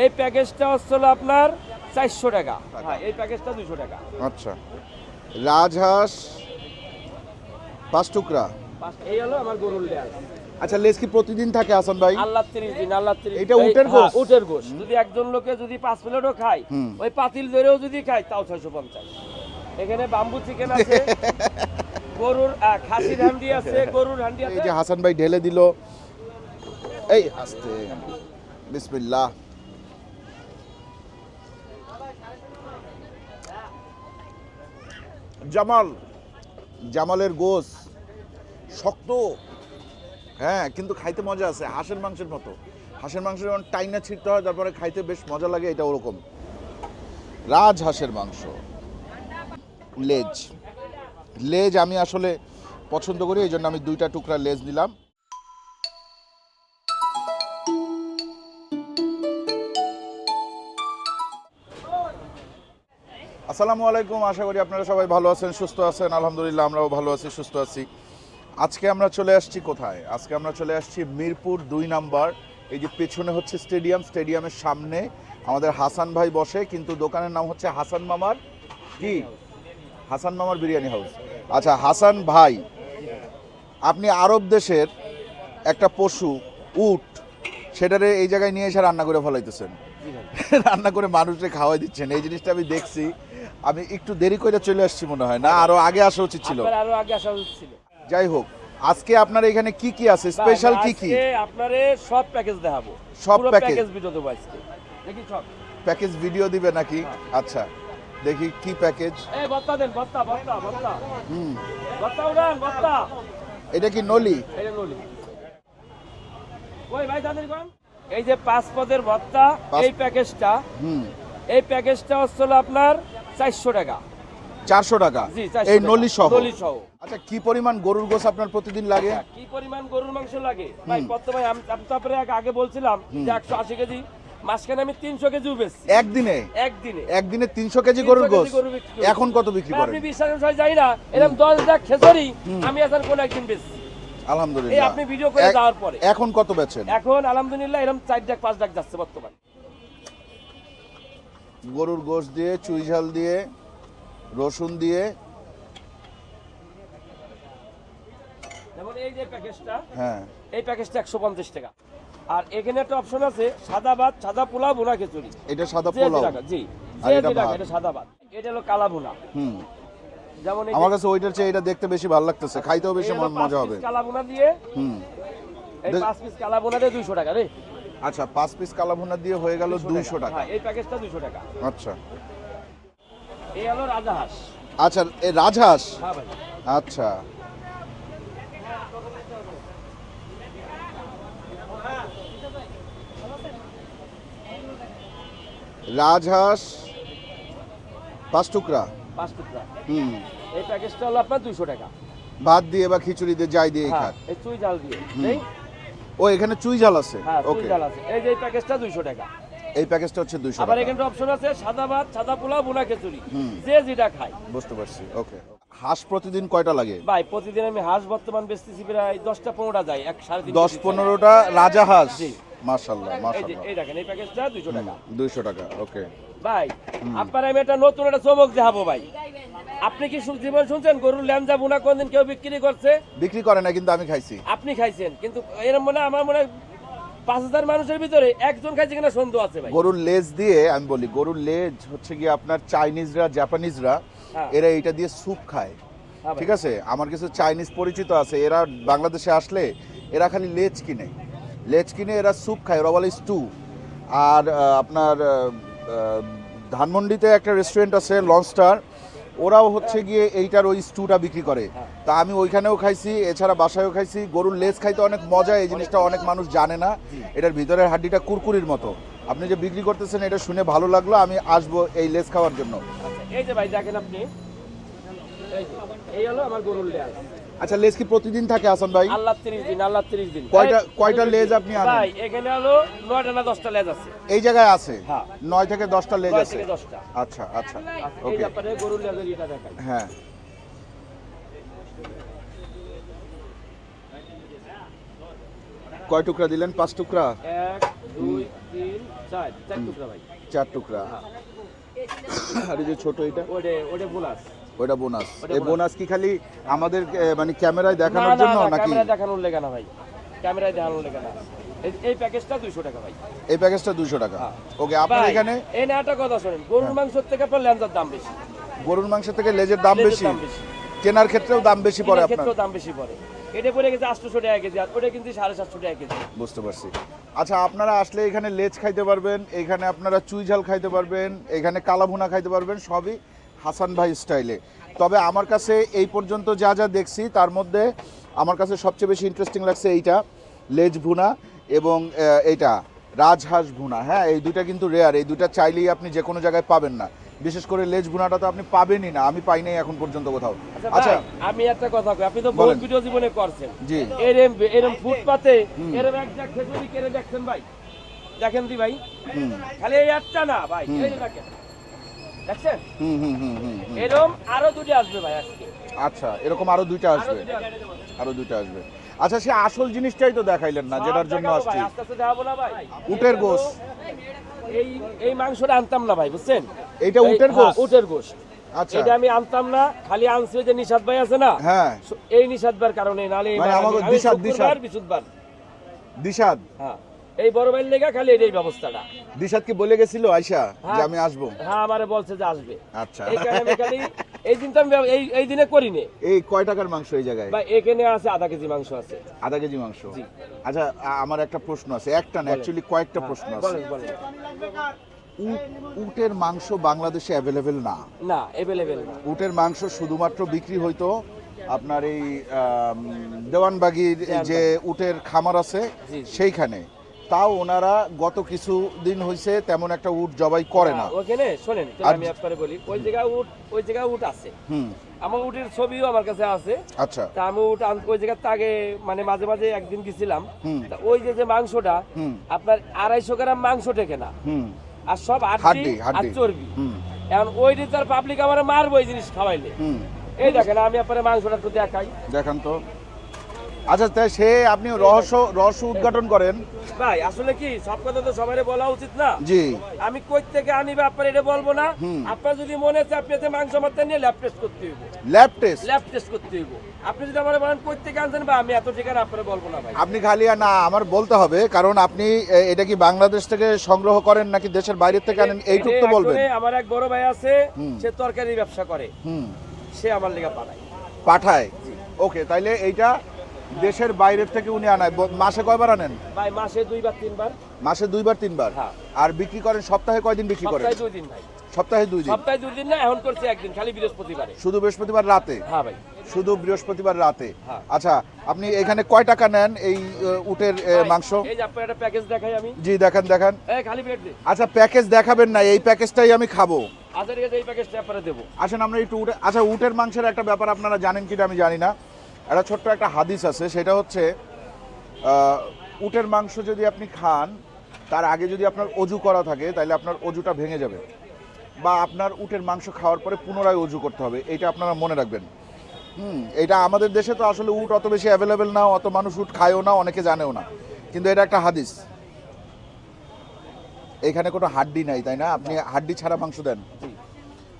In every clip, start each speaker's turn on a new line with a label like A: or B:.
A: এই প্যাকেজটা হচ্ছে আপনার চারশো টাকা। হ্যাঁ এই প্যাকেজটা দুশো টাকা।
B: আচ্ছা। রাজহাঁস পাঁচ টুকরা।
A: এই হলো আমার গরুর লেয়ার।
B: আচ্ছা লেজ কি প্রতিদিন থাকে হাসান ভাই?
A: আল্লাহ তিরিশ দিন আল্লাহ তিরিশ
B: এটা উটের গোশত?
A: উটের গোশ। যদি একজন লোকে যদি পাঁচ প্লেটও খায় ওই পাতিল ধরেও যদি খায় তাও ছয়শো পঞ্চাশ। এখানে বাম্বু চিকেন আছে গরুর খাসির হান্ডি আছে গরুর হান্ডি
B: এই
A: আছে।
B: যে হাসান ভাই ঢেলে দিল। এই আস্তে। বিসমিল্লাহ। জামাল, জামালের গোস, শক্ত। হ্যাঁ কিন্তু খাইতে মজা আছে, হাঁসের মাংসের মতো। হাঁসের মাংস যেমন টাইনা ছিঁড়তে হয়, তারপরে খাইতে বেশ মজা লাগে, এটা ওরকম। রাজ হাঁসের মাংস। লেজ। লেজ আমি আসলে পছন্দ করি, এই জন্য আমি দুইটা টুকরা লেজ নিলাম। আসসালামু আলাইকুম আশা করি আপনারা সবাই ভালো আছেন সুস্থ আছেন। আলহামদুলিল্লাহ আমরাও ভালো আছি সুস্থ আছি। আজকে আমরা চলে আসছি কোথায়? আজকে আমরা চলে আসছি মিরপুর দুই নাম্বার। এই যে পেছনে হচ্ছে স্টেডিয়াম স্টেডিয়ামের সামনে আমাদের হাসান ভাই বসে কিন্তু দোকানের নাম হচ্ছে হাসান মামার কি? হাসান মামার বিরিয়ানি হাউস। আচ্ছা হাসান ভাই আপনি আরব দেশের একটা পশু উট সেটারে এই জায়গায় নিয়ে এসে রান্না করে ফলাইতেছেন। রান্না করে মানুষকে খাওয়াই দিচ্ছেন। এই জিনিসটা আমি দেখছি। আমি একটু দেরি করে চলে আসছি মনে হয়। না আরও আগে আসা উচিত ছিল।
A: আপনার আরও আগে আসা উচিত ছিল।
B: যাই হোক আজকে আপনার এখানে কি কি আছে? স্পেশাল কি কি
A: আজকে আপনারে সব প্যাকেজ দেখাবো।
B: সব
A: পুরো? প্যাকেজ ভিডিও দেবো আজকে। দেখি সব?
B: প্যাকেজ ভিডিও দিবে নাকি? আচ্ছা দেখি কি প্যাকেজ
A: এই বত্তা দেন বত্তা বত্তা বত্তা।
B: হুম।
A: বত্তা উড়ান বত্তা।
B: এটা কি নলি?
A: এই যে নলি। ওই ভাই তাদের কোন এই যে পাঁচ পদের ভত্তা
B: পাঁচ-
A: এই প্যাকেজটা
B: হুম।
A: এই প্যাকেজটা হচ্ছে হলো আপনার চারশো টাকা।
B: চারশো টাকা? এই নলি সহ
A: নলি সহ
B: আচ্ছা কি পরিমাণ গরুর গোস আপনার প্রতিদিন লাগে?
A: কি পরিমাণ গরুর মাংস লাগে? ভাই ভাই আমি আমি তো আপনার আগে বলছিলাম যে একশো আশি কেজি মাঝখানে আমি তিনশো কেজিও বেচছি।
B: একদিনে?
A: একদিনে।
B: একদিনে তিনশো কেজি গরুর গোস। এখন কত বিক্রি করেন?
A: আপনি বিশ্বাস করেন যাই না। এরকম দশ লাখ খেসরি আমি এখন কোন একদিন বেচছি।
B: আলহামদুলিল্লাহ।
A: আপনি ভিডিও করে দেওয়ার পরে।
B: এখন কত বেচেন?
A: এখন আলহামদুলিল্লাহ এরকম চার লাখ পাঁচ লাখ যাচ্ছে বর্তমান।
B: গরুর গোশ দিয়ে চুই ঝাল দিয়ে রসুন দিয়ে।
A: যেমন এই যে প্যাকেজটা
B: হ্যাঁ।
A: এই প্যাকেজটা একশো পঞ্চাশ টাকা। আর এখানে একটা অপশন আছে সাদা ভাত সাদা পোলাও বোনা খিচুড়ি।
B: এটা সাদা পোলাও।
A: জি।
B: এটা ভাত।
A: এটা সাদা ভাত। এটা হলো কালা বোনা
B: হুম।
A: যেমন
B: আমার কাছে ওইটার চেয়ে এটা দেখতে বেশি ভালো লাগতেছে। খাইতেও বেশি মজা হবে।
A: কালা বোনা দিয়ে
B: হুম।
A: এই পাঁচ পিস কালা বোনা দিয়ে দুইশো টাকা রে।
B: আচ্ছা পাঁচ পিস কালাভুনা দিয়ে হয়ে গেল দুইশো টাকা।
A: হ্যাঁ এই প্যাকেজটা দুইশো টাকা।
B: আচ্ছা।
A: এই হলো রাজাহাঁস।
B: আচ্ছা এ রাজহাঁস?
A: হ্যাঁ
B: আচ্ছা। রাজহাঁস পাঁচ টুকরা?
A: পাঁচ টুকরা।
B: হুম।
A: এই প্যাকেজটা হলো আপনার দুইশো টাকা।
B: ভাত দিয়ে বা খিচুড়ি দিয়ে যাই দিয়ে
A: হ্যাঁ
B: খাক।
A: এই চুই জাল দিয়ে। এই
B: ও এখানে চুই জাল আছে?
A: হ্যাঁ
B: ওকে
A: জাল আছে। এই যে প্যাকেজটা দুইশো টাকা।
B: এই প্যাকেজটা হচ্ছে দুইশো
A: আবার
B: টাকা।
A: এখানে অপশন আছে সাদা ভাত সাদা পোলাও বোনা খিচুড়ি। যে যেটা খায়।
B: বুঝতে পারছি ওকে হাঁস প্রতিদিন কয়টা লাগে?
A: ভাই প্রতিদিন আমি হাঁস বর্তমান বেচতেছি প্রায় দশটা পনেরোটা যায় এক সাড়ে তিন
B: দশ
A: কেজি
B: পনেরোটা রাজা হাঁস?
A: জি। যে
B: মার্শাল্লাহ
A: এই দেখেন এই প্যাকেজটা দুইশো টাকা।
B: দুইশো টাকা ওকে।
A: ভাই আপনার আমি একটা নতুন একটা চমক দেখাবো ভাই। আপনি কি জীবন শুনছেন গরুর ল্যাংজা বুনা কোনদিন কেউ বিক্রি করছে?
B: বিক্রি করে না কিন্তু আমি খাইছি।
A: আপনি খাইছেন কিন্তু এরকম মনে আমার মনে পাঁচ হাজার মানুষের ভিতরে একজন খাইছে কিনা সন্দেহ আছে ভাই।
B: গরুর লেজ দিয়ে আমি বলি গরুর লেজ হচ্ছে কি আপনার চাইনিজরা জাপানিজরা
A: হ্যাঁ।
B: এরা এটা দিয়ে স্যুপ খায়।
A: হ্যাঁ
B: ঠিক আছে? আমার কিছু চাইনিজ পরিচিত আছে এরা বাংলাদেশে আসলে এরা খালি লেজ কিনে। লেজ কিনে এরা স্যুপ খায় ওরা বলে স্টু আর আপনার ধানমন্ডিতে একটা রেস্টুরেন্ট আছে লঞ্চস্টার ওরাও হচ্ছে গিয়ে এইটার ওই স্টুটা বিক্রি করে। তা আমি ওইখানেও খাইছি এছাড়া বাসায়ও খাইছি। গরুর লেজ খাইতে অনেক মজা এই জিনিসটা অনেক মানুষ জানে না। এটার ভিতরের হাড্ডিটা কুরকুরির মতো। আপনি যে বিক্রি করতেছেন এটা শুনে ভালো লাগল আমি আসব এই লেজ খাওয়ার জন্য।
A: আচ্ছা, এই যে ভাই দেখেন আপনি। এই হলো আমার গরুর লেজ।
B: আচ্ছা লেজ কি প্রতিদিন থাকে হাসান ভাই?
A: আল্লাহ তিরিশ দিন আল্লাহ তিরিশ দিন।
B: কয়টা- কয়টা লেজ আপনি আনেন?
A: ভাই এখানে হলো নয়টা না দশটা লেজ আছে।
B: এই জায়গায় আছে?
A: হ্যাঁ।
B: নয় থেকে দশটা লেজ
A: নয়
B: আছে?
A: থেকে দশটা।
B: আচ্ছা আচ্ছা
A: আচ্ছা, এই
B: ওকে।
A: ব্যাপারে গরুর লেজের এটা দেখাই
B: হ্যাঁ। কয় টুকরা দিলেন? পাঁচ টুকরা?
A: এক দুই তিন চার। চার টুকরা ভাই।
B: চার টুকরা।
A: হ্যাঁ।
B: আর এই যে ছোট এটা?
A: ওটা ওটা বোনাস
B: ওইটা বোনাস। এই বোনাস। কি খালি আমাদের মানে ক্যামেরায় দেখানোর জন্য নাকি?
A: ক্যামেরা দেখানোর লেগে না ভাই। ক্যামেরায় দেখানোর লেগে না। এই- প্যাকেজটা দুইশো টাকা ভাই।
B: এই প্যাকেজটা দুশো টাকা।
A: হ্যাঁ।
B: ওকে আপনার এখানে?
A: এই না একটা কথা শোনেন। গরুর মাংসের থেকে আপনার ল্যান্সার দাম বেশি।
B: গরুর মাংস থেকে লেজের দাম বেশি। কেনার ক্ষেত্রেও দাম বেশি পড়ে আপনার?
A: ক্ষেত্রেও দাম বেশি পড়ে। এটা পড়ে গেছে আটশোশো টাকা কেজি আর ওটা কিন্তু সাড়ে সাতশো টাকা কেজি।
B: বুঝতে পারছি। আচ্ছা আপনারা আসলে এখানে লেজ খাইতে পারবেন এখানে আপনারা চুই ঝাল খাইতে পারবেন এখানে কালাভুনা খাইতে পারবেন সবই হাসান ভাই স্টাইলে। তবে আমার কাছে এই পর্যন্ত যা যা দেখছি তার মধ্যে আমার কাছে সবচেয়ে বেশি ইন্টারেস্টিং লাগছে এইটা লেজ ভুনা এবং এইটা রাজহাঁস ভুনা। হ্যাঁ এই দুটা কিন্তু রেয়ার এই দুটা চাইলেই আপনি যে কোনো জায়গায় পাবেন না। বিশেষ করে লেজ ভুনাটা তো আপনি পাবেনই না আমি পাই নাই এখন পর্যন্ত কোথাও।
A: আচ্ছা
B: আচ্ছা।
A: আমি একটা কথা কই আপনি তো। বহুত ভিডিও জীবনে করছেন।
B: জি।
A: এরম এরম ফুটপাতে এরম এক জায়গা খেজুরি কেড়ে দেখছেন ভাই? দেখেন দি ভাই। খালি এই একটা না ভাই এই দেখেন। দেখছেন?
B: হুম হুম হুম হুম হুম।
A: আরও দুটি আসবে ভাই আজকে।
B: আচ্ছা এরকম আরও দুইটা আসবে? আরও দুইটা আসবে। আচ্ছা সে আসল জিনিসটাই তো দেখাইলেন না যেটার জন্য আসছি। উটের গোশ।
A: এই এই মাংসটা আনতাম না ভাই বুঝছেন?
B: এইটা উটের
A: হ্যাঁ,
B: গোশ?
A: উটের গোশ।
B: আচ্ছা।
A: এটা আমি আনতাম না খালি আনছি যে নিষাদ ভাই আছে না?
B: হ্যাঁ।
A: এই নিষাদ ভাইয়ের কারণে নালে
B: মানে আমাকে
A: আমি- আমি
B: দিশাদ, দিশাদ। দিশাদ?
A: হ্যাঁ। এই বড় ভাইয়ের লেগা খালি এই ব্যবস্থাটা।
B: দিশাদ কি বলে গেছিল আয়শা? যে
A: হ্যাঁ।
B: আমি আসব।
A: হ্যাঁ আমারে বলছে যে আসবে।
B: আচ্ছা।
A: এই কারণে আমি খালি এই দিন তো আমি এই এই দিনে করিনি।
B: এই কয় টাকার মাংস এই জায়গায়?
A: বা এখানে আছে আধা কেজি মাংস আছে।
B: আধা কেজি মাংস?
A: জি।
B: আচ্ছা আমার একটা প্রশ্ন আছে। একটা না। অ্যাকচুয়ালি কয়েকটা
A: হ্যাঁ,
B: প্রশ্ন আছে। উটের মাংস বাংলাদেশে অ্যাভেলেবেল না?
A: না এভেলেবেল না।
B: উটের মাংস শুধুমাত্র বিক্রি হইতো আপনার এই দেওয়ানবাগির যে উটের খামার আছে সেইখানে। তাও ওনারা গত কিছু দিন হয়েছে তেমন একটা উট জবাই করে না।
A: হ্যাঁ, ওখানে শোনেন আমি আপনারে বলি ওই জায়গায় উট ওই জায়গায় উট আছে।
B: হুম।
A: আমার উটের ছবিও আমার কাছে আছে।
B: আচ্ছা।
A: তা আমি উট ওই জায়গার আগে মানে মাঝে মাঝে একদিন গেছিলাম। ওই যে যে মাংসটা আপনার আড়াইশো গ্রাম মাংস টেকে না। আর সব
B: হাড্ডি,
A: আর। চর্বি। এখন ওই দিন তার পাবলিক আমার মারবো এই জিনিস খাওয়াইলে। এই দেখেন আমি আপনার মাংসটা একটু দেখাই
B: দেখান তো। আচ্ছা তাই সে আপনি রহস্য রহস্য উদ্ঘাটন করেন।
A: ভাই আসলে কি সব কথা তো সবাই বলা উচিত না?
B: জি।
A: আমি কই থেকে আপনার এটা বলব না? আপনার যদি মনে আপনি এতে মাংস নিয়ে ল্যাব টেস্ট করতে হইব।
B: ল্যাব টেস্ট
A: ল্যাব টেস্ট করতে হইব। আপনি যদি আমার বলেন কই থেকে আনছেন বা আমি এত ঠিকানা আপনার বলব না ভাই।
B: আপনি খালি না আমার বলতে হবে কারণ আপনি এটা কি বাংলাদেশ থেকে সংগ্রহ করেন নাকি দেশের বাইরে থেকে আনেন? এইটুক তো বলবেন।
A: আমার এক বড় ভাই আছে সে তরকারি ব্যবসা করে।
B: হুম।
A: সে আমার লেগে পাঠায়।
B: পাঠায়? ওকে তাইলে এইটা দেশের বাইরের থেকে উনি আনায়। মাসে কয়বার আনেন?
A: ভাই মাসে দুইবার তিনবার।
B: মাসে দুইবার তিনবার?
A: হ্যাঁ।
B: আর বিক্রি করেন সপ্তাহে কয়দিন বিক্রি করেন?
A: সপ্তাহে দুই দিন ভাই।
B: সপ্তাহে দুই দিন?
A: সপ্তাহে দুই দিন না এখন করছি একদিন খালি বৃহস্পতিবারে।
B: শুধু বৃহস্পতিবার রাতে?
A: হ্যাঁ ভাই।
B: শুধু বৃহস্পতিবার রাতে?
A: হ্যাঁ।
B: আচ্ছা আপনি এখানে কয় টাকা নেন এই উটের মাংস?
A: এই যে একটা প্যাকেজ দেখাই আমি।
B: জি দেখান দেখান।
A: এই খালি প্লেট দে
B: আচ্ছা প্যাকেজ দেখাবেন না এই প্যাকেজটাই আমি খাব।
A: আচ্ছা এই প্যাকেজটা আপনারা দেবো।
B: আসেন আমরা একটু উটে আচ্ছা উটের মাংসের একটা ব্যাপার আপনারা জানেন কিনা আমি জানি না। একটা ছোট্ট একটা হাদিস আছে, সেটা হচ্ছে উটের মাংস যদি আপনি খান, তার আগে যদি আপনার অজু করা থাকে তাহলে আপনার অজুটা ভেঙে যাবে। বা আপনার উটের মাংস খাওয়ার পরে পুনরায় অজু করতে হবে এটা আপনারা মনে রাখবেন। হুম, এটা আমাদের দেশে তো আসলে উট অত বেশি অ্যাভেলেবেল না, অত মানুষ উট খায়ও না, অনেকে জানেও না। কিন্তু এটা একটা হাদিস। এখানে কোনো হাড্ডি নাই, তাই না? আপনি হাড্ডি ছাড়া মাংস দেন।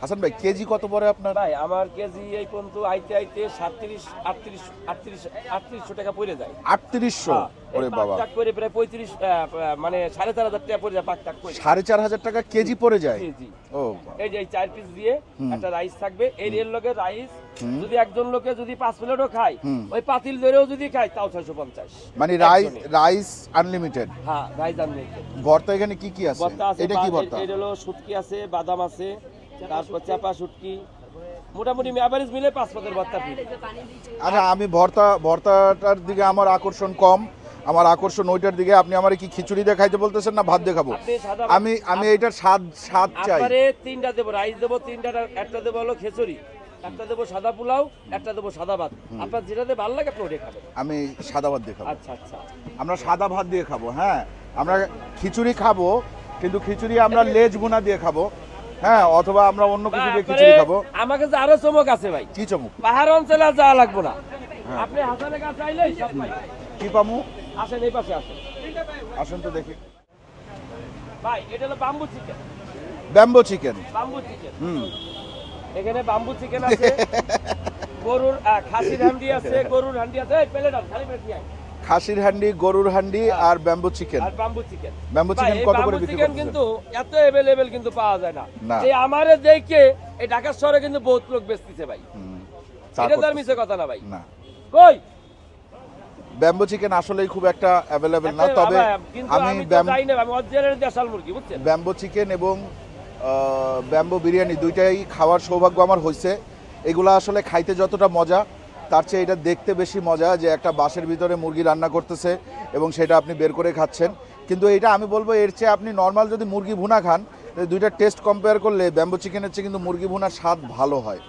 B: হাসান ভাই কেজি কত পরে আপনার?
A: ভাই আমার কেজি এই পর্যন্ত আইতে আইতে সাতত্রিশ আটত্রিশ আটত্রিশ আটত্রিশশো টাকা পড়ে যায়।
B: আটত্রিশশো?
A: হ্যাঁ,
B: ওরে বাবা।
A: টাক করে প্রায় পঁয়ত্রিশ আহ, আহ, মানে সাড়ে চার হাজার টাকা পড়ে যায় পাক টাক করে।
B: সাড়ে চার হাজার টাকা কেজি পড়ে যায়?
A: জি জি।
B: ও
A: এই যে চার পিস দিয়ে একটা রাইস থাকবে। এই রেল লোকের রাইস যদি একজন লোকে যদি পাঁচ প্লেটও খায় ওই পাতিল ধরেও যদি খায় তাও ছয়শো পঞ্চাশ।
B: মানে রাইস রাইস আনলিমিটেড
A: হ্যাঁ রাইস আনবে
B: ভর্তা এখানে কি কি আছে? এটা কি
A: বা-
B: ভর্তা?
A: এটা হলো শুটকি আছে বাদাম আছে তারপর চাপা শুটকি মোটামুটি অ্যাভারেজ মিলে পাঁচ পদের ভর্তা
B: আচ্ছা আমি ভর্তা ভর্তাটার দিকে আমার আকর্ষণ কম। আমার আকর্ষণ ওইটার দিকে। আপনি আমার কি খিচুড়ি দিয়ে খাইতে বলতেছেন না ভাত দিয়ে খাব আমি আমি এইটার স্বাদ স্বাদ চাই।
A: তিনটা দেবো রাইস দেবো তিনটা একটা দেবো হলো খিচুড়ি একটা দেবো সাদা পোলাও একটা দেবো সাদা ভাত। আপনার যেটাতে ভালো লাগে আপনি ওটা খাবেন।
B: আমি সাদা ভাত দিয়ে খাব।
A: আচ্ছা আচ্ছা।
B: আমরা সাদা ভাত দিয়ে খাব হ্যাঁ। আমরা খিচুড়ি খাব কিন্তু খিচুড়ি আমরা লেজ বোনা দিয়ে খাব। হ্যাঁ অথবা আমরা অন্য কিছু দিয়ে খিচুড়ি খাব।
A: আমার কাছে আরও চমক আছে ভাই।
B: কি চমুক?
A: পাহাড় অঞ্চলে যাওয়া লাগবো না।
B: হ্যাঁ।
A: আপনি হাসানের কাছে চাইলেই
B: কি পামু?
A: আসেন এই পাশে আসেন।
B: আসুন তো দেখি।
A: ভাই এটা হলো bamboo chicken
B: bamboo chicken
A: bamboo chicken
B: হুম।
A: এখানে বাম্বু চিকেন আছে। গরুর খাসির হান্ডি আছে গরুর হান্ডি আছে। প্লেট খালি প্লেট নিয়ে।
B: খাসির হান্ডি গরুর হান্ডি আর ব্যাম্বো চিকেন
A: আর বাম্বু চিকেন
B: ব্যাম্বো চিকেন কত করে বিক্রি
A: চিকেন
B: করতেছেন?
A: কিন্তু এত অ্যাভেলেবেল কিন্তু পাওয়া যায় না। এই আমারে দেখে এই ঢাকা শহরে কিন্তু বহুত লোক বেচতেছে ভাই। এটা তার মিছে কথা না ভাই।
B: না।
A: কই?
B: ব্যাম্বো চিকেন আসলেই খুব একটা অ্যাভেলেবেল না তবে আমি
A: আমি তো
B: ব্যাম-
A: জানি না আমি অরিজিনাল দেশাল মুরগি বুঝছেন?
B: ব্যাম্বো চিকেন এবং ব্যাম্বো বিরিয়ানি দুইটাই খাওয়ার সৌভাগ্য আমার হয়েছে এগুলো আসলে খাইতে যতটা মজা তার চেয়ে এটা দেখতে বেশি মজা যে একটা বাসের ভিতরে মুরগি রান্না করতেছে এবং সেটা আপনি বের করে খাচ্ছেন। কিন্তু এটা আমি বলব, এর চেয়ে আপনি নর্মাল যদি মুরগি ভুনা খান দুইটা টেস্ট কম্পেয়ার করলে ব্যাম্বো চিকেনের চেয়ে কিন্তু মুরগি ভুনার স্বাদ ভালো হয়।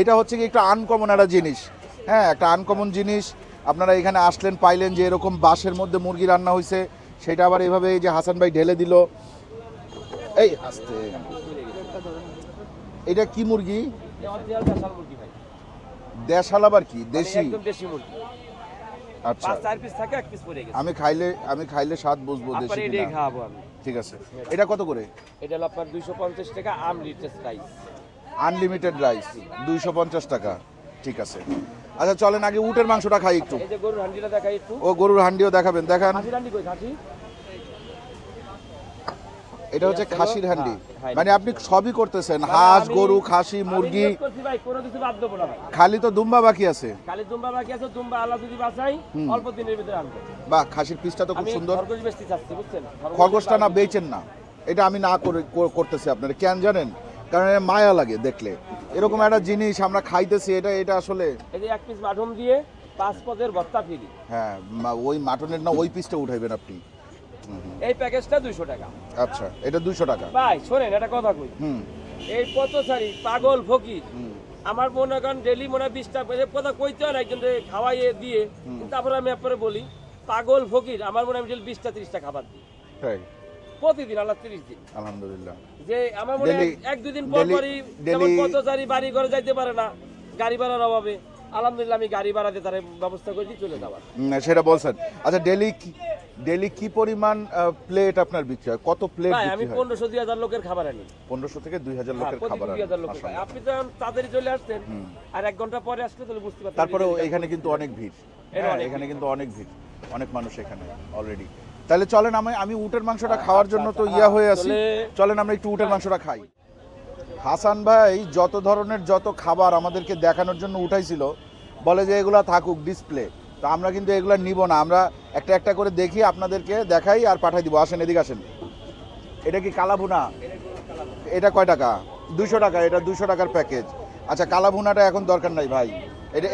B: এটা হচ্ছে কি একটা আনকমন একটা জিনিস। হ্যাঁ একটা আনকমন জিনিস। আপনারা এখানে আসলেন, পাইলেন যে এরকম বাসের মধ্যে মুরগি রান্না হয়েছে সেটা আবার এভাবে এই যে হাসান ভাই ঢেলে দিল। এই আস্তে এটা কি মুরগি?
A: দেশাল
B: আবার কি
A: মানে
B: দেশি?
A: একদম দেশি মুরগি।
B: আচ্ছা।
A: পাঁচ চার পিস থাকে এক পিস পড়ে গেছে।
B: আমি খাইলে আমি খাইলে স্বাদ বুঝব দেশি
A: এটাই খাওয়াবো আমি।
B: ঠিক আছে। এটা কত করে?
A: এটা হলো আপনার দুইশো পঞ্চাশ টাকা আম লিটার রাইস
B: আনলিমিটেড রাইস দুইশো পঞ্চাশ টাকা। ঠিক আছে। আচ্ছা চলেন আগে উটের মাংসটা খাই একটু।
A: এই যে গরুর হান্ডিটা দেখাই একটু।
B: ও গরুর হান্ডিও দেখাবেন দেখান।
A: হান্ডি কই খাসি
B: এটা হচ্ছে খাসির
A: হলো?
B: হান্ডি।
A: হ্যাঁ, হ্যাঁ।
B: মানে আপনি সবই করতেছেন হাঁস গরু খাসি মুরগি। খালি তো দুম্বা বাকি আছে।
A: খালি দুম্বা বাকি আছে দুম্বা আল্লাহ যদি বাঁচাই অল্প দিনের ভিতরে আনব।
B: বা খাসির পিসটা তো খুব সুন্দর।
A: খরগোশ বেচতে চাচ্ছি বুঝছেন?
B: খরগোশটা না বেচেন না। এটা আমি না করে করতেছি আপনারা কেন জানেন? কারণ মায়া লাগে দেখলে। এরকম একটা জিনিস আমরা খাইতেছি এটা এটা আসলে
A: এই যে এক পিস দিয়ে পাঁচ পদের ফ্রি।
B: হ্যাঁ ওই মাটনের না ওই পিসটা উঠাইবেন আপনি।
A: এই প্যাকেজটা দুইশো টাকা।
B: আচ্ছা এটা দুশো টাকা।
A: ভাই শোনেন একটা কথা কই। এই পথচারী পাগল ফকির আমার মনে করেন ডেলি মনে হয় বিশটা কথা কইতে হয় না একজনকে খাওয়াইয়ে দিয়ে তারপরে আমি আপনারে বলি পাগল ফকির আমার মনে হয় আমি বিশটা ত্রিশটা খাবার দিই। প্রতিদিন আল্লাহ তিরিশ দিন।
B: আলহামদুলিল্লাহ।
A: যে আমার মনে হয় এক দুদিন পর পরই যেমন পথচারী বাড়ি ঘরে যাইতে পারে না গাড়ি ভাড়ার অভাবে আলহামদুলিল্লাহ আমি গাড়ি ভাড়াতে তার ব্যবস্থা করে দিই চলে যাবার
B: হুম, সেটা বলছেন। আচ্ছা ডেলি ডেলি কি পরিমাণ প্লেট আপনার বিক্রি হয়? কত প্লেট
A: আমি
B: হয়?
A: পনেরোশো দুই হাজার লোকের খাবার আনি।
B: পনেরোশো থেকে দুই হাজার
A: হ্যাঁ,
B: লোকের খাবার
A: দুই হাজার খাবার। আপনি যখন তাড়াতাড়ি চলে আসছেন
B: হুম।
A: আর এক ঘণ্টা পরে আসলে তাহলে বুঝতে পারতেন
B: তারপরেও
A: যে-
B: এখানে কিন্তু অনেক ভিড়। হ্যাঁ, এখানে কিন্তু অনেক ভিড়। অনেক মানুষ এখানে অলরেডি তাহলে চলেন আমি আমি উটের মাংসটা
A: আচ্ছা,
B: খাওয়ার জন্য তো
A: আচ্ছা,
B: ইয়া হয়ে আছি। চলেন আমরা একটু উটের মাংসটা খাই। হাসান ভাই যত ধরনের যত খাবার আমাদেরকে দেখানোর জন্য উঠাইছিল বলে যে এগুলা থাকুক ডিসপ্লে তো আমরা কিন্তু এগুলো নিব না। আমরা একটা একটা করে দেখি আপনাদেরকে দেখাই আর পাঠাই দিব। আসেন এদিকে আসেন। এটা কি কালাভুনা এটা কয় টাকা? দুশো টাকা এটা দুশো টাকার প্যাকেজ। আচ্ছা কালাভুনাটা এখন দরকার নাই ভাই। এটা।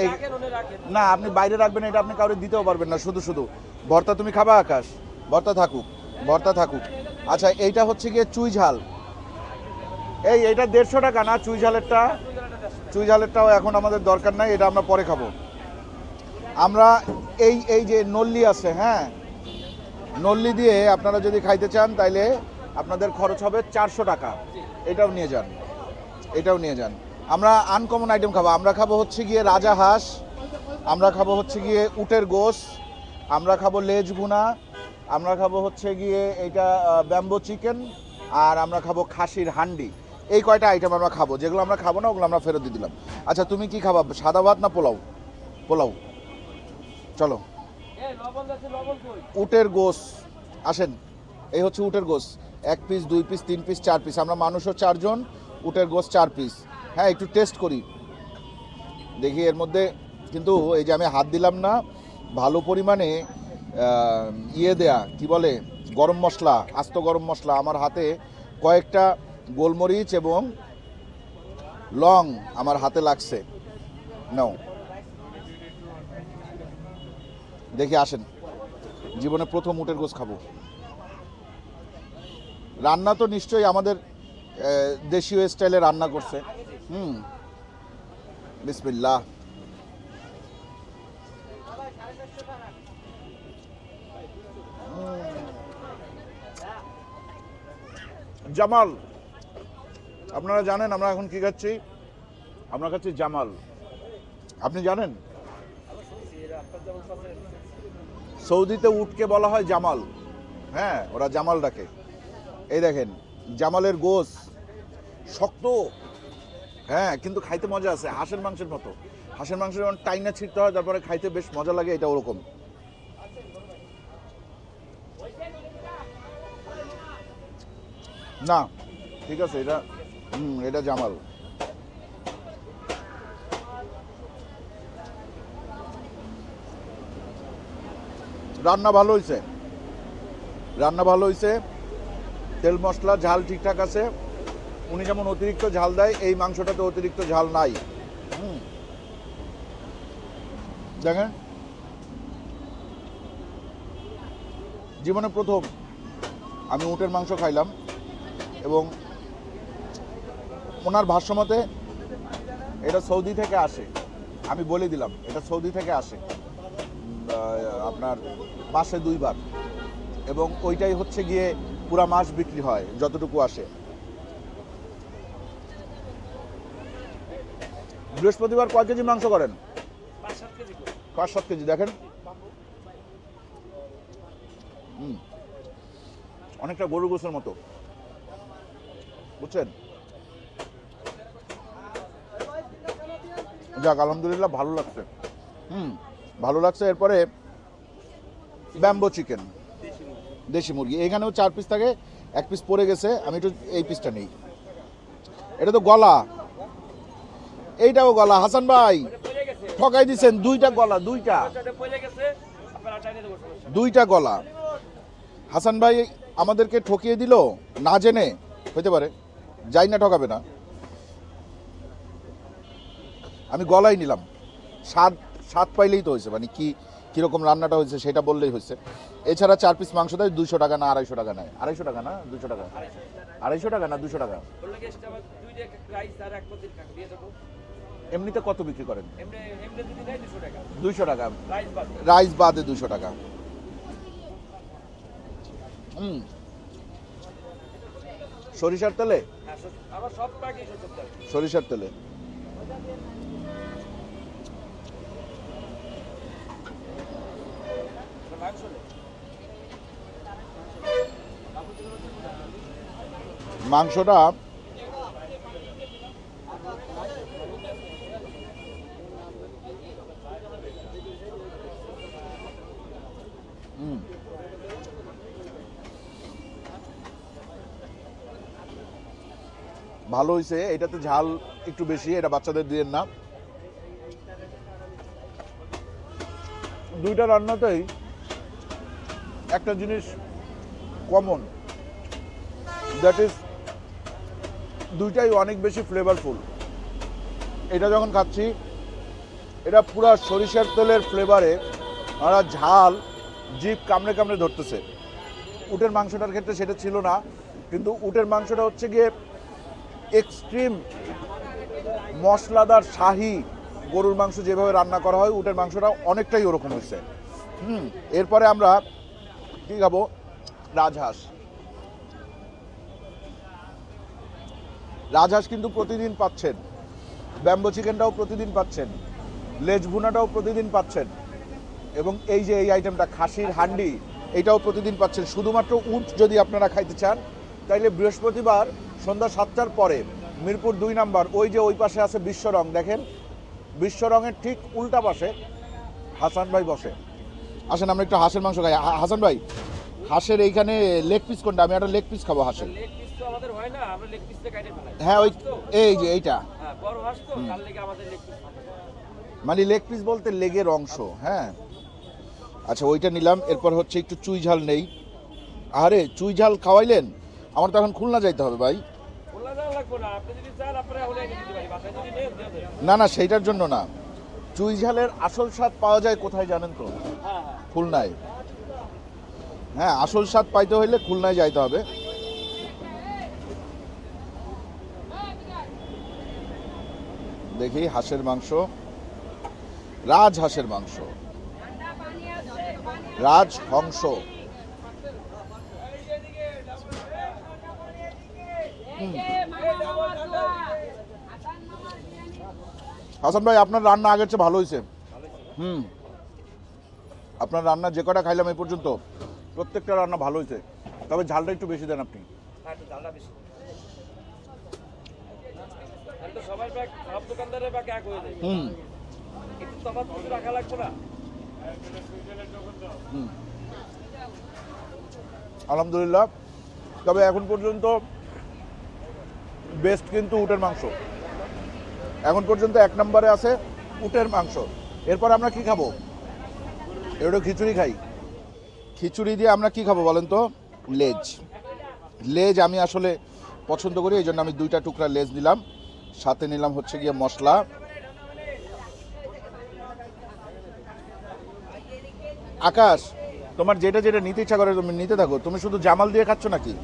B: না আপনি বাইরে রাখবেন এটা আপনি কাউকে দিতেও পারবেন না। শুধু শুধু। ভর্তা তুমি খাবা আকাশ? ভর্তা থাকুক ভর্তা থাকুক। আচ্ছা এইটা হচ্ছে গিয়ে চুই ঝাল। এই এটা দেড়শো টাকা না চুই ঝালেরটা? চুই ঝালেরটাও এখন আমাদের দরকার নাই এটা আমরা পরে খাব। আমরা এই এই যে নল্লি আছে হ্যাঁ? নল্লি দিয়ে আপনারা যদি খাইতে চান, তাইলে আপনাদের খরচ হবে চারশো টাকা। এটাও নিয়ে যান। এটাও নিয়ে যান। আমরা আনকমন আইটেম খাব। আমরা খাব হচ্ছে গিয়ে রাজা হাঁস, আমরা খাব হচ্ছে গিয়ে উটের গোস, আমরা খাব লেজ ভুনা, আমরা খাব হচ্ছে গিয়ে এইটা ব্যাম্বো চিকেন, আর আমরা খাব খাসির হান্ডি। এই কয়টা আইটেম আমরা খাব? যেগুলো আমরা খাব না, ওগুলো আমরা ফেরত দিয়ে দিলাম। আচ্ছা তুমি কি খাবা? সাদা ভাত না পোলাও? পোলাও। চলো? উটের গোস। আসেন এই হচ্ছে উটের গোস। এক পিস দুই পিস তিন পিস চার পিস আমরা মানুষও চারজন উটের গোস চার পিস হ্যাঁ একটু টেস্ট করি। দেখি এর মধ্যে কিন্তু এই যে আমি হাত দিলাম না ভালো পরিমাণে ইয়ে দেয়া কি বলে গরম মশলা আস্ত গরম মশলা। আমার হাতে কয়েকটা গোলমরিচ এবং লং আমার হাতে লাগছে। নাও। দেখি আসেন। জীবনে প্রথম উটের গোস খাব। রান্না তো নিশ্চয়ই আমাদের দেশীয় স্টাইলে রান্না করছে। হুম। বিসমিল্লাহ। উম। জামাল, আপনারা জানেন আমরা এখন কি খাচ্ছি? আমরা খাচ্ছি জামাল। আপনি জানেন? সৌদিতে উটকে বলা হয় জামাল। হ্যাঁ ওরা জামাল ডাকে। এই দেখেন, জামালের গোস শক্ত। হ্যাঁ কিন্তু খাইতে মজা আছে, হাঁসের মাংসের মতো। হাঁসের মাংস যখন টাইনা ছিঁড়তে হয়, তারপরে খাইতে বেশ মজা লাগে, এটা ওরকম। না, ঠিক আছে, এটা, হুম, এটা জামাল। রান্না ভালো হয়েছে রান্না ভালো হয়েছে তেল মশলা, ঝাল ঠিকঠাক আছে। উনি যেমন অতিরিক্ত ঝাল দেয়, এই মাংসটাতে অতিরিক্ত ঝাল নাই। হুম। দেখেন। জীবনে প্রথম আমি উটের মাংস খাইলাম এবং ওনার ভাষ্যমতে এটা সৌদি থেকে আসে। আমি বলে দিলাম, এটা সৌদি থেকে আসে। আপনার মাসে দুইবার। এবং ওইটাই হচ্ছে গিয়ে পুরা মাস বিক্রি হয়, যতটুকু আসে। বৃহস্পতিবার কয় কেজি মাংস করেন?
A: পাঁচ সাত কেজি
B: দেখেন হুম। অনেকটা গরু গোসের মতো। বুঝছেন? যাক, আলহামদুলিল্লাহ ভালো লাগছে। হুম। ভালো লাগছে। এরপরে ব্যাম্বো চিকেন, দেশি মুরগি। এখানেও চার পিস থাকে, এক পিস পড়ে গেছে। আমি একটু এই পিসটা নেই। এটা তো গলা। এইটাও গলা। হাসান ভাই, ঠকাই দিছেন। দুইটা গলা, দুইটা। দুইটা গলা। হাসান ভাই আমাদেরকে ঠকিয়ে দিল, না জেনে, হইতে পারে। যাই না ঠকাবে না। আমি গলাই নিলাম। স্বাদ স্বাদ পাইলেই তো হয়েছে মানে কি কীরকম রান্নাটা হয়েছে সেটা বললেই হয়েছে। এছাড়া চার পিস মাংস দেয় দুশো টাকা না আড়াইশো টাকা নেয়। আড়াইশো টাকা না? দুশো টাকা। আড়াইশো টাকা না দুশো টাকা? এমনিতে কত বিক্রি করেন?
A: দুশো টাকা। রাইস বাদে
B: দুশো টাকা। হুম। সরিষার তেলে?
A: হ্যাঁ
B: সরিষার তেলে
A: মাংস নেই
B: মাংসটা। ভালো হয়েছে এটাতে ঝাল একটু বেশি এটা বাচ্চাদের দিয়ে না দুইটা রান্নাতেই একটা জিনিস কমন দ্যাট ইজ দুইটাই অনেক বেশি ফ্লেভারফুল এটা যখন খাচ্ছি, এটা পুরা সরিষার তেলের ফ্লেভারে আর ঝাল, জিভ কামড়ে কামড়ে ধরতেছে। উটের মাংসটার ক্ষেত্রে সেটা ছিল না, কিন্তু উটের মাংসটা হচ্ছে গিয়ে এক্সট্রিম মশলাদার শাহি। গরুর মাংস যেভাবে রান্না করা হয়, উটের মাংসটা অনেকটাই ওরকম হয়েছে। হুম, এরপরে আমরা কী খাব রাজহাঁস। রাজহাঁস কিন্তু প্রতিদিন পাচ্ছেন। ব্যাম্বো চিকেনটাও প্রতিদিন পাচ্ছেন। লেজ ভুনাটাও প্রতিদিন পাচ্ছেন। এবং এই যে এই আইটেমটা খাসির হান্ডি, এটাও প্রতিদিন পাচ্ছেন। শুধুমাত্র উট যদি আপনারা খাইতে চান, তাইলে বৃহস্পতিবার সন্ধ্যা সাতটার পরে মিরপুর দুই নাম্বার, ওই যে ওই পাশে আছে বিশ্বরং দেখেন? বিশ্বরঙের ঠিক উল্টা পাশে হাসান ভাই বসে। আসেন আমরা একটু হাঁসের মাংস খাই। হাসান ভাই হাঁসের এইখানে লেগ পিস কোনটা? আমি একটা লেগ পিস খাব হাঁসের।
A: হয়
B: হ্যাঁ ওই এই যে এইটা।
A: হ্যাঁ
B: মানে লেগ পিস বলতে লেগের অংশ হ্যাঁ। আচ্ছা ওইটা নিলাম এরপর হচ্ছে একটু চুই ঝাল নেই। আরে চুই ঝাল খাওয়াইলেন? আমার তো এখন খুলনা যাইতে হবে ভাই।
A: না না
B: সেইটার জন্য না। চুই ঝালের আসল স্বাদ পাওয়া যায় কোথায় জানেন তো
A: হ্যাঁ হ্যাঁ
B: খুলনায় হ্যাঁ আসল স্বাদ পাইতে হইলে খুলনায় যাইতে হবে দেখি হাঁসের মাংস রাজ হাঁসের মাংস রাজ হংস হাসান ভাই আপনার রান্না আগের চেয়ে ভালো হয়েছে হুম। আপনার রান্না যে কটা খাইলাম এই পর্যন্ত প্রত্যেকটা রান্না ভালো হয়েছে তবে ঝালটা একটু বেশি দেন আপনি।
A: হয়ে
B: হুম। আলহামদুলিল্লাহ। তবে এখন পর্যন্ত বেস্ট কিন্তু উটের মাংস। এখন পর্যন্ত এক নম্বরে আছে উটের মাংস। এরপর আমরা কি খাব? একটু খিচুড়ি খাই। খিচুড়ি দিয়ে আমরা কি খাব বলেন তো? লেজ। লেজ আমি আসলে পছন্দ করি এই জন্য আমি দুইটা টুকরা লেজ নিলাম। সাথে নিলাম হচ্ছে গিয়ে মশলা। আকাশ তোমার যেটা যেটা নিতে ইচ্ছা করে তুমি নিতে থাকো। তুমি শুধু জামাল দিয়ে খাচ্ছ নাকি?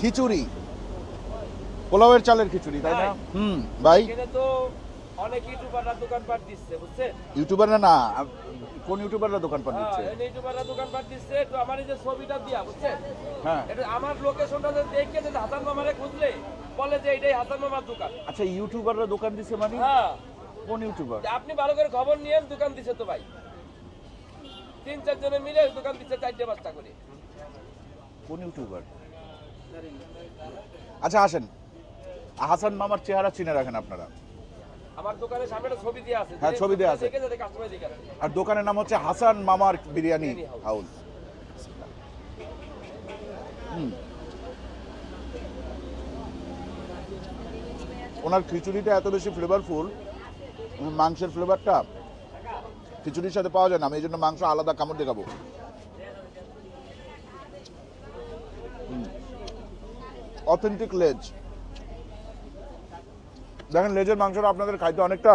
B: খিচুড়ি। পোলাওয়ের চালের খিচুড়ি তাই না? হুম ভাই।
A: এখানে তো অনেক ইউটিউবাররা দোকানপাট দিচ্ছে বুঝছেন?
B: ইউটিউবাররা না কোন ইউটিউবাররা দোকানপাট দিচ্ছে?
A: হ্যাঁ, এই ইউটিউবাররা দোকানপাট দিচ্ছে তো আমার এই যে ছবিটা দিয়া বুঝছেন?
B: হ্যাঁ।
A: এটা আমার লোকেশনটা যে দেখে যে হাসান মামারে খুঁজলে বলে যে এটাই হাসান মামার দোকান।
B: আচ্ছা ইউটিউবাররা দোকান দিচ্ছে মানে?
A: হ্যাঁ।
B: কোন ইউটিউবার?
A: আপনি ভালো করে খবর নিয়েন দোকান দিছে তো ভাই। তিন চার জনে মিলে দোকান দিচ্ছে চারটে পাঁচটা করে।
B: কোন ইউটিউবার? আচ্ছা আসেন। হাসান মামার চেহারা চিনে রাখেন আপনারা।
A: আমার দোকানের সামনে একটা ছবি দেওয়া আছে।
B: হ্যাঁ, ছবি আছে। আর দোকানের নাম হচ্ছে হাসান মামার বিরিয়ানি।
A: হাউস
B: হুম। ওনার খিচুড়িটা এত বেশি ফ্লেভারফুল মাংসের ফ্লেভারটা খিচুড়ির সাথে পাওয়া যায় না আমি এই জন্য মাংস আলাদা কামড় দেখাবো অথেন্টিক লেজ দেখেন লেজের মাংসটা আপনাদের খাইতে অনেকটা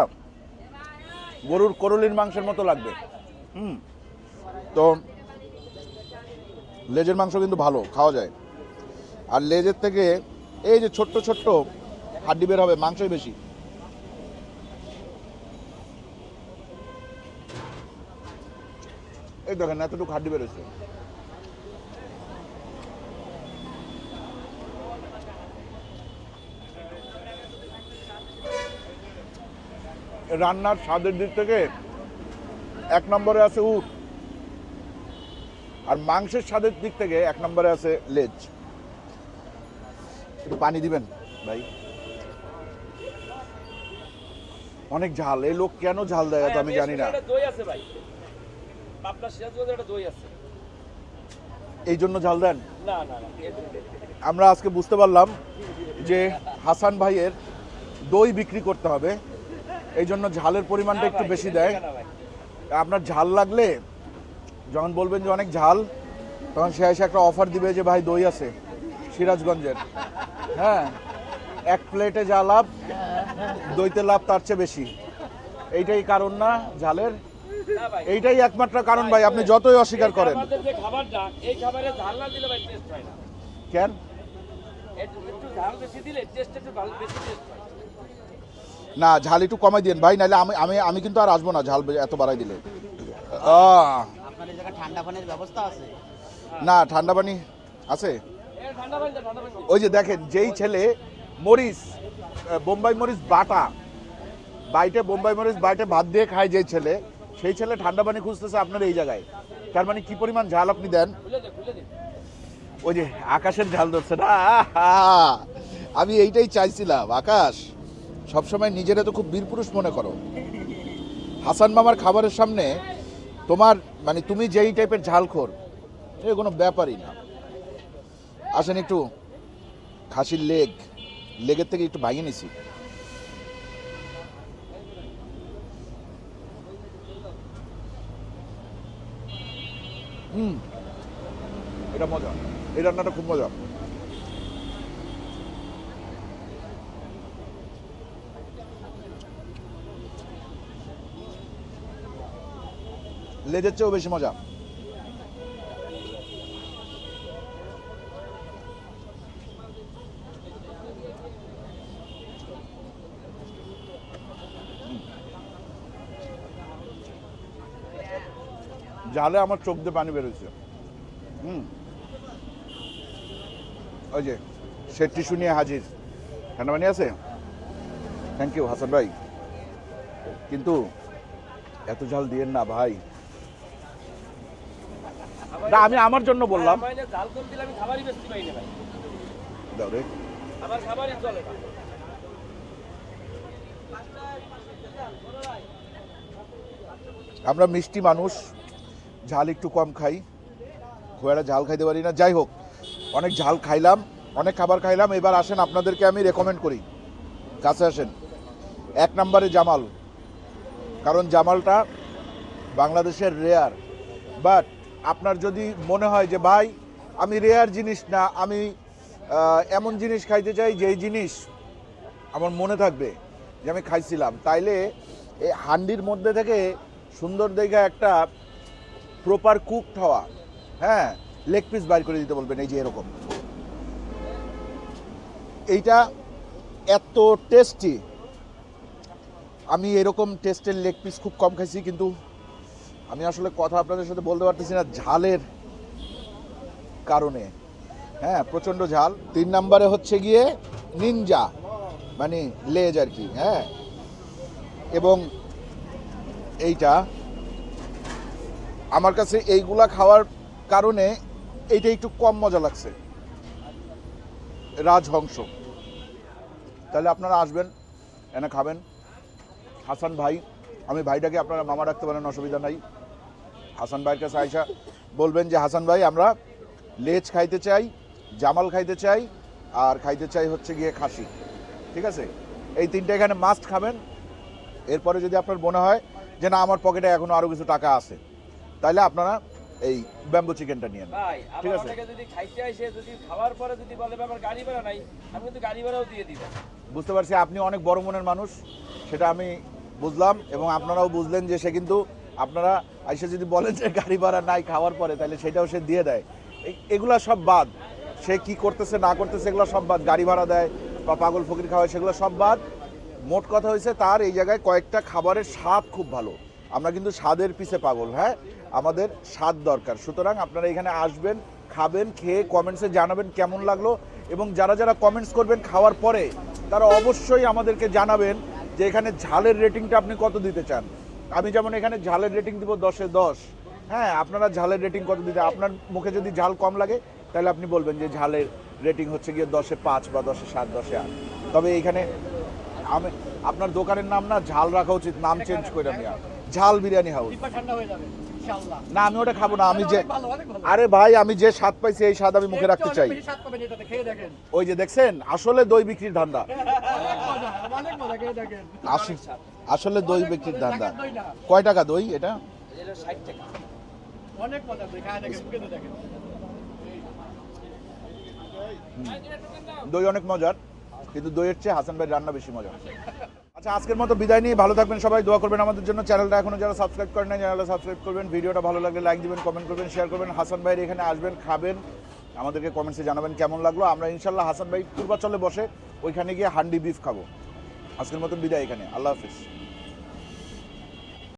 B: গরুর করলির মাংসের মতো লাগবে। হুম। তো লেজের মাংস কিন্তু ভালো, খাওয়া যায়। আর লেজের থেকে এই যে ছোট্ট ছোট্ট হাড্ডি বের হবে, মাংসই বেশি। এই দেখেন এতটুকু হাড্ডি বেরোচ্ছে রান্নার স্বাদের দিক থেকে এক নম্বরে আছে উট আর মাংসের স্বাদের দিক থেকে এক নম্বরে আছে লেজ। একটু পানি দিবেন ভাই। অনেক ঝাল। এই লোক কেন ঝাল দেয় তো আমি জানি না। এই জন্য ঝাল দেন। আমরা আজকে বুঝতে পারলাম যে হাসান ভাইয়ের দই বিক্রি করতে হবে। এই জন্য ঝালের পরিমাণটা একটু বেশি দেয়। আপনার ঝাল লাগলে যখন বলবেন যে অনেক ঝাল, তখন সে এসে একটা অফার দিবে যে ভাই দই আছে, সিরাজগঞ্জের। হ্যাঁ এক প্লেটে যা লাভ, দইতে লাভ তার চেয়ে বেশি। এইটাই কারণ না ঝালের? এইটাই একমাত্র কারণ ভাই, আপনি যতই অস্বীকার করেন। কেন?
A: একটু ঝাল বেশি দিলে টেস্ট একটু বেশি টেস্ট হয়।
B: না ঝাল একটু কমাই দিন ভাই নাহলে আমি আমি আমি কিন্তু আর আসব না ঝাল এত বাড়াই দিলে। আহ,
C: আপনার এই জায়গায় ঠান্ডা পানির ব্যবস্থা আছে?
B: না ঠান্ডা পানি আছে।
A: এ ঠান্ডা পানি দাও, ঠান্ডা পানি দাও।
B: ওই যে দেখেন যেই ছেলে মরিচ বোম্বাই মরিচ বাটা বাইটে বোম্বাই মরিচ বাইটে ভাত দিয়ে খায় যে ছেলে সেই ছেলে ঠান্ডা পানি খুঁজতেছে আপনার এই জায়গায়। তার মানে কি পরিমাণ ঝাল আপনি দেন?
A: খুলে দে খুলে দে
B: ওই যে আকাশের ঝাল ধরছে না! আমি এইটাই চাইছিলাম আকাশ। সবসময় নিজেরা তো খুব বীরপুরুষ মনে করো। হাসান মামার খাবারের সামনে তোমার মানে তুমি যেই টাইপের ঝাল খোর এ কোনো ব্যাপারই না। আসেন একটু খাসির লেগ, লেগের থেকে একটু ভাঙিয়ে নিছি। হুম, এটা মজা। এই রান্নাটা খুব মজা। লেজের চেয়েও বেশি মজা। জালে আমার চোখ দিয়ে পানি বেরোচ্ছে। হুম। ওই যে সেট টিস্যু নিয়ে হাজির। ঠান্ডা পানি আছে? থ্যাংক ইউ হাসান ভাই। কিন্তু এত ঝাল দিয়েন না ভাই। না আমি আমার জন্য বললাম।
A: আমার এনে ঝাল কম দিলে আমি খাবারই বেশি পাই না ভাই।
B: দাও রে।
A: আমার খাবারই চলে না।
B: আমরা মিষ্টি মানুষ ঝাল একটু কম খাই। খুব একটা ঝাল খাইতে পারি না। যাই হোক অনেক ঝাল খাইলাম অনেক খাবার খাইলাম। এবার আসেন আপনাদেরকে আমি রেকমেন্ড করি। কাছে আসেন। এক নম্বরে জামাল। কারণ জামালটা বাংলাদেশের রেয়ার বাট আপনার যদি মনে হয় যে, ভাই, আমি রেয়ার জিনিস না, আমি এমন জিনিস খাইতে চাই যেই জিনিস আমার মনে থাকবে যে, আমি খাইছিলাম। তাইলে এই হান্ডির মধ্যে থেকে সুন্দর দেখে একটা প্রপার কুক হওয়া হ্যাঁ লেগ পিস বাইর করে দিতে বলবেন, এই যে এরকম। এইটা এত টেস্টি আমি এরকম টেস্টের লেগ পিস খুব কম খাইছি, কিন্তু আমি আসলে কথা আপনাদের সাথে বলতে পারতেছি না ঝালের কারণে। হ্যাঁ প্রচণ্ড ঝাল। তিন নম্বরে হচ্ছে গিয়ে নিনজা মানে লেজ আর কি হ্যাঁ। এবং এইটা, আমার কাছে এইগুলা খাওয়ার কারণে এইটা একটু কম মজা লাগছে। রাজহংস। তাহলে আপনারা আসবেন, এনে খাবেন। হাসান ভাই, আমি ভাইটাকে আপনারা মামা রাখতে পারেন, অসুবিধা নাই। হাসান ভাইয়ের কাছে আইসা বলবেন যে হাসান ভাই আমরা লেজ খাইতে চাই জামাল খাইতে চাই আর খাইতে চাই হচ্ছে গিয়ে খাসি। ঠিক আছে? এই তিনটা এখানে মাস্ট খাবেন। এরপরে যদি আপনার মনে হয় যে না আমার পকেটে এখনও আরও কিছু টাকা আছে তাহলে আপনারা এই ব্যাম্বু চিকেনটা নিয়ে ঠিক আছে।
A: যদি খাইতে আসে যদি খাওয়ার পরে যদি বলে আমার গাড়ি ভাড়া নাই আমি কিন্তু গাড়ি ভাড়াও দিয়ে দিব
B: বুঝতে পারছি আপনি অনেক বড় মনের মানুষ সেটা আমি বুঝলাম এবং আপনারাও বুঝলেন যে সে কিন্তু আপনারা আইসে যদি বলেন যে গাড়ি ভাড়া নাই খাওয়ার পরে, তাহলে সেটাও সে দিয়ে দেয়। এগুলা সব বাদ। সে কি করতেছে, না করতেছে, এগুলো সব বাদ। গাড়ি ভাড়া দেয় বা পাগল ফকির খাওয়ায়, সেগুলো সব বাদ। মোট কথা হয়েছে তার এই জায়গায় কয়েকটা খাবারের স্বাদ খুব ভালো। আমরা কিন্তু স্বাদের পিছে পাগল হ্যাঁ? আমাদের স্বাদ দরকার। সুতরাং আপনারা এখানে আসবেন, খাবেন, খেয়ে কমেন্টসে জানাবেন কেমন লাগল। এবং যারা যারা কমেন্টস করবেন খাওয়ার পরে, তারা অবশ্যই আমাদেরকে জানাবেন যে এখানে ঝালের রেটিংটা আপনি কত দিতে চান। আমি যেমন এখানে ঝালের রেটিং দিব দশে দশ। হ্যাঁ আপনারা ঝালের রেটিং কত দিতে আপনার মুখে যদি ঝাল কম লাগে তাহলে আপনি বলবেন যে ঝালের রেটিং হচ্ছে গিয়ে দশে পাঁচ বা দশে সাত দশে আট। তবে এইখানে আমি আপনার দোকানের নাম না ঝাল রাখা উচিত নাম চেঞ্জ করে আমি ঝাল বিরিয়ানি হাউস না আমি ওটা খাব না আমি যে আরে ভাই আমি যে স্বাদ পাইছি এই স্বাদ আমি মুখে রাখতে চাই। ওই যে দেখছেন আসলে দই বিক্রির ধান্দা। আস- আসলে দই বিক্রির ধান্দা। কয় টাকা দই এটা?
A: এটা ষাট টাকা।
C: অনেক মজা দই
B: অনেক মজার কিন্তু দইয়ের চেয়ে হাসান ভাই রান্না বেশি মজা আচ্ছা আজকের মতো বিদায় নিয়ে ভালো থাকবেন সবাই দোয়া করবেন আমাদের জন্য। চ্যানেলটা এখনও যারা সাবস্ক্রাইব করেন না চ্যানেলটা সাবস্ক্রাইব করবেন। ভিডিওটা ভালো লাগলে লাইক দিবেন কমেন্ট করবেন শেয়ার করবেন। হাসান ভাইয়ের এখানে আসবেন খাবেন। আমাদেরকে কমেন্টসে জানাবেন কেমন লাগল। আমরা ইনশাল্লাহ হাসান ভাই পূর্বাচলে বসে ওইখানে গিয়ে হান্ডি বিফ খাব। আজকের মতো বিদায় এখানে। আল্লাহ হাফিজ।